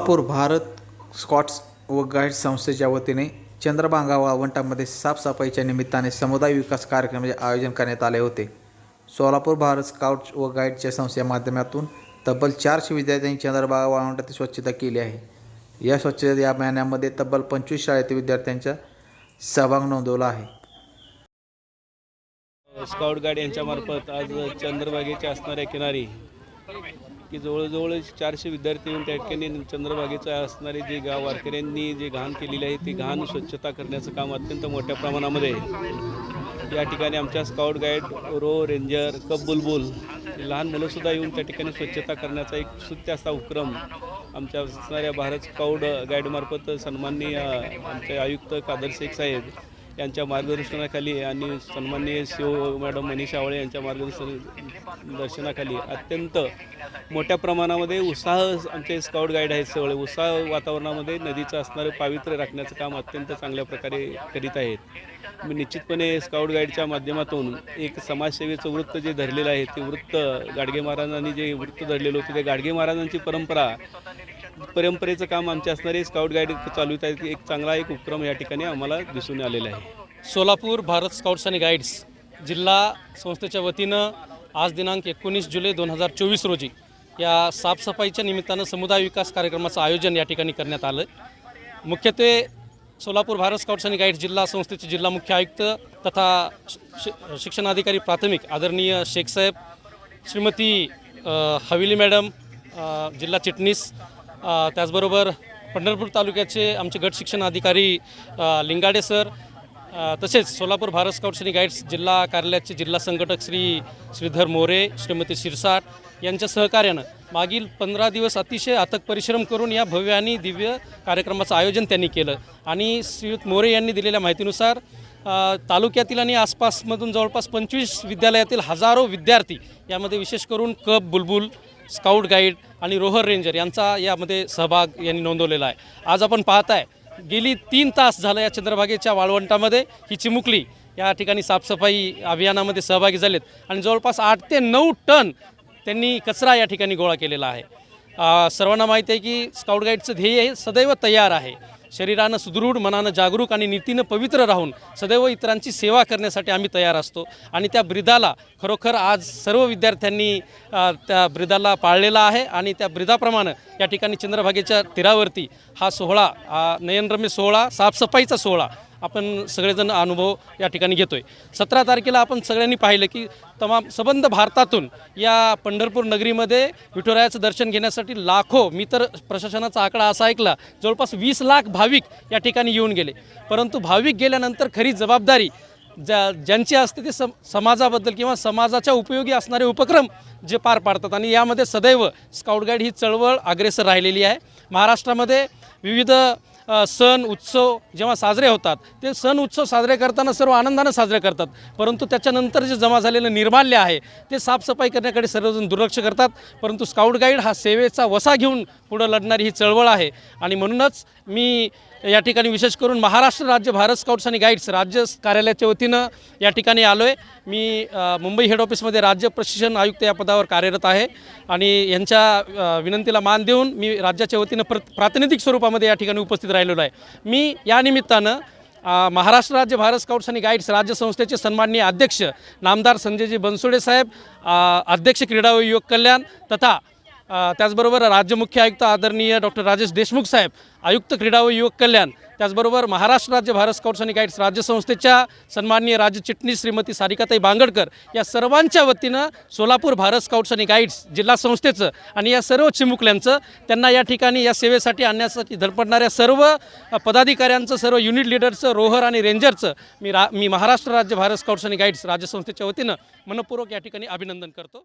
Solapur Bharat scouts व guide संस्थेच्या वतीने चंद्रभांगा वाळवंटामध्ये साफसफाईच्या निमित्ताने समुदाय विकास कार्यक्रमाचे आयोजन करण्यात आले होते. सोलापूर भारत स्काउट्स व गाईडच्या संस्थेच्या माध्यमातून तब्बल चारशे विद्यार्थ्यांनी चंद्रभागा वाळवंटातील स्वच्छता केली आहे. या स्वच्छता या महिन्यामध्ये तब्बल पंचवीस शाळेतील विद्यार्थ्यांचा सहभाग नोंदवला आहे. स्काउट गाईड यांच्यामार्फत आज चंद्रभागेच्या असणाऱ्या किनारी की जवळजवळ चारशे विद्यार्थी येऊन त्या ठिकाणी चंद्रभागेचं असणारे जे गाव वारकऱ्यांनी जे घाण केलेली आहे ती घाण स्वच्छता करण्याचं काम अत्यंत मोठ्या प्रमाणामध्ये या ठिकाणी आमच्या स्काउट गाईड रो रेंजर कप बुलबुल लहान मुलंसुद्धा येऊन त्या ठिकाणी स्वच्छता करण्याचा एक सुत्य असा उपक्रम आमच्या असणाऱ्या भारत स्काउट गाईडमार्फत सन्माननीय आमचे आयुक्त कादर शेख साहेब यांच्या मार्गदर्शनाखाली आणि सन्माननीय शिव मॅडम मनीषा आवळे यांच्या मार्गदर्शन दर्शनाखाली अत्यंत मोठ्या प्रमाणामध्ये उत्साह आमचे स्काउट गाईड आहेत सगळे. उत्साह वातावरणामध्ये नदीचं असणारं पावित्र्य राखण्याचं काम अत्यंत चांगल्या प्रकारे करीत आहेत. मी निश्चितपणे स्काउट गाईडच्या माध्यमातून एक समाजसेवेचं वृत्त जे धरलेलं आहे ते वृत्त गाडगे महाराजांनी जे वृत्त धरलेलं होतं ते गाडगे महाराजांची परंपरा परंपरेचं काम आमचे असणारे स्काउट गाईड चालू आहेत. एक चांगला एक उपक्रम या ठिकाणी आम्हाला दिसून आलेला आहे. सोलापूर भारत स्काउट्स आणि गाईड्स जिल्हा संस्थेच्या वतीनं आज दिनांक एकोणीस जुलै दोन हजार चोवीस रोजी या साफसफाईच्या निमित्तानं समुदाय विकास कार्यक्रमाचं आयोजन या ठिकाणी करण्यात आलं. मुख्यत्वे सोलापूर भारत स्काउट्स आणि गाईड्स जिल्हा संस्थेचे जिल्हा मुख्य आयुक्त तथा शि शिक्षणाधिकारी प्राथमिक आदरणीय शेखसाहेब श्रीमती हवेली मॅडम जिल्हा चिटणीस त्याचबरोबर पंढरपूर तालुक्याचे आमचे गट शिक्षण अधिकारी लिंगाडे सर तसेच सोलापूर भारत स्काउट्स आणि गाईड्स जिल्हा कार्यालयाचे जिल्हा संघटक श्री श्रीधर मोरे श्रीमती शिरसाट यांच्या सहकार्यानं मागील पंधरा दिवस अतिशय अथक परिश्रम करून या भव्य आणि दिव्य कार्यक्रमाचं आयोजन त्यांनी केलं. आणि श्रीयुत मोरे यांनी दिलेल्या माहितीनुसार तालुक्यातील आणि आसपासमधून जवळपास पंचवीस विद्यालयातील हजारो विद्यार्थी यामध्ये विशेष करून कप बुलबुल स्काउट गाईड आणि रोहर रेंजर यांचा यामध्ये सहभाग यांनी नोंदवलेला आहे. आज आपण पाहताय गेली तीन तास झालं या चंद्रभागेच्या वाळवंटामध्ये ही चिमुकली या ठिकाणी साफसफाई अभियानामध्ये सहभागी झालेत आणि जवळपास आठ ते नऊ टन त्यांनी कचरा या ठिकाणी गोळा केलेला आहे. सर्वांना माहिती आहे की स्काउट गाईडचं ध्येय हे सदैव तयार आहे. शरीरानं सुदृढ मनानं जागरूक आणि नीतीनं पवित्र राहून सदैव इतरांची सेवा करण्यासाठी आम्ही तयार असतो. आणि त्या ब्रिदाला खरोखर आज सर्व विद्यार्थ्यांनी त्या ब्रिदाला पाळलेला आहे आणि त्या ब्रिदाप्रमाणे या ठिकाणी चंद्रभागेच्या तीरावरती हा सोहळा नयनरम्य सोहळा साफसफाईचा सोहळा आपण सगळेजण अनुभव या ठिकाणी घेतो आहे सतरा तारखेला आपण सगळ्यांनी पाहिलं की तमाम सबंध भारतातून या पंढरपूर नगरीमध्ये विठुरायाचं दर्शन घेण्यासाठी लाखो मी तर प्रशासनाचा आकडा असा ऐकला जवळपास वीस लाख भाविक या ठिकाणी येऊन गेले. परंतु भाविक गेल्यानंतर खरी जबाबदारी ज्या ज्यांची असते ते सम समाजाबद्दल किंवा समाजाच्या उपयोगी असणारे उपक्रम जे पार पाडतात. आणि यामध्ये सदैव स्काउट गाईड ही चळवळ अग्रेसर राहिलेली आहे. महाराष्ट्रामध्ये विविध सण उत्सव जेव्हा साजरे होतात ते सण उत्सव साजरे करताना सर्व आनंदानं साजरे करतात. परंतु त्याच्यानंतर जे जमा झालेलं निर्माल्य आहे ते साफसफाई करण्याकडे सर्वजण दुर्लक्ष करतात. परंतु स्काउट गाईड हा सेवेचा वसा घेऊन पुढं लढणारी ही चळवळ आहे. आणि म्हणूनच मी या ठिकाणी विशेष करून महाराष्ट्र राज्य भारत स्काउट्स आणि गाईड्स राज्य कार्यालयाच्या वतीनं या ठिकाणी आलो आहे मी मुंबई हेड ऑफिसमध्ये राज्य प्रशिक्षण आयुक्त या पदावर कार्यरत आहे आणि यांच्या विनंतीला मान देऊन मी राज्याच्या वतीनं प्र प्रातिनिधिक स्वरूपामध्ये या ठिकाणी उपस्थित राहिलेलो आहे. मी या निमित्तानं महाराष्ट्र राज्य भारत स्काउट्स आणि गाईड्स राज्य संस्थेचे सन्माननीय अध्यक्ष नामदार संजयजी बनसोडे साहेब अध्यक्ष क्रीडा व युवक कल्याण तथा त्याचबरोबर राज्य मुख्य आयुक्त आदरणीय डॉक्टर राजेश देशमुख साहेब आयुक्त क्रीडा व युवक कल्याण त्याचबरोबर महाराष्ट्र राज्य भारत स्काउट्स आणि गाईड्स राज्य संस्थेच्या सन्माननीय राज्य चिटणीस श्रीमती सारिकाताई बांगडकर या सर्वांच्या वतीनं सोलापूर भारत स्काउट्स आणि गाईड्स जिल्हा संस्थेचं आणि या सर्व चिमुकल्यांचं त्यांना या ठिकाणी या सेवेसाठी आणण्यासाठी धडपडणाऱ्या सर्व पदाधिकाऱ्यांचं सर्व युनिट लिडरचं रोहर आणि रेंजरचं मी रा मी महाराष्ट्र राज्य भारत स्काउट्स आणि गाईड्स राज्य संस्थेच्या वतीनं मनपूर्वक या ठिकाणी अभिनंदन करतो.